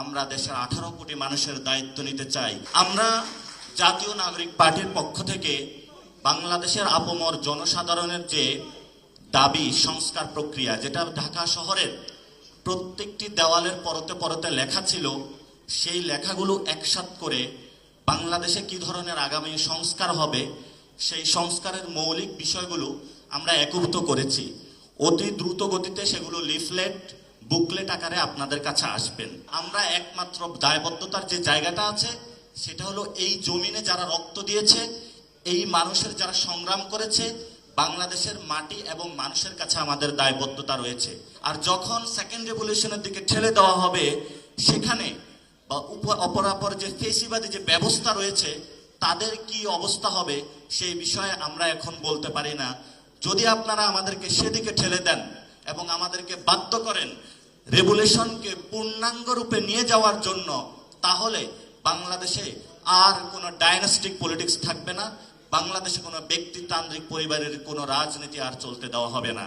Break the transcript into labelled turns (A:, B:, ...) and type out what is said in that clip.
A: আমরা দেশের আঠারো কোটি মানুষের দায়িত্ব নিতে চাই। আমরা জাতীয় নাগরিক পার্টির পক্ষ থেকে বাংলাদেশের আপমর জনসাধারণের যে দাবি, সংস্কার প্রক্রিয়া, যেটা ঢাকা শহরের প্রত্যেকটি দেওয়ালের পরতে পরতে লেখা ছিল, সেই লেখাগুলো একসাথ করে বাংলাদেশে কি ধরনের আগামী সংস্কার হবে, সেই সংস্কারের মৌলিক বিষয়গুলো আমরা একভূত করেছি। অতি দ্রুত গতিতে সেগুলো লিফলেট বুকলেট আকারে আপনাদের কাছে আসবেন। আমরা একমাত্র দায়বদ্ধতার যে জায়গাটা আছে, সেটা হলো এই জমিনে যারা রক্ত দিয়েছে, এই মানুষের যারা সংগ্রাম করেছে, বাংলাদেশের মাটি এবং মানুষের কাছে আমাদের দায়বদ্ধতা রয়েছে। আর যখন সেকেন্ড রেভলিউশনের দিকে ঠেলে দেওয়া হবে, সেখানে বা অপরাপর যে ফেসিবাদী যে ব্যবস্থা রয়েছে, তাদের কি অবস্থা হবে সেই বিষয়ে আমরা এখন বলতে পারি না। যদি আপনারা আমাদেরকে সেদিকে ঠেলে দেন এবং আমাদেরকে বাধ্য করেন রেভুলেশনকে পূর্ণাঙ্গ রূপে নিয়ে যাওয়ার জন্য, তাহলে বাংলাদেশে আর কোনো ডায়নাস্টিক পলিটিক্স থাকবে না, বাংলাদেশে কোনো ব্যক্তিতান্ত্রিক পরিবারের কোনো রাজনীতি আর চলতে দেওয়া হবে না।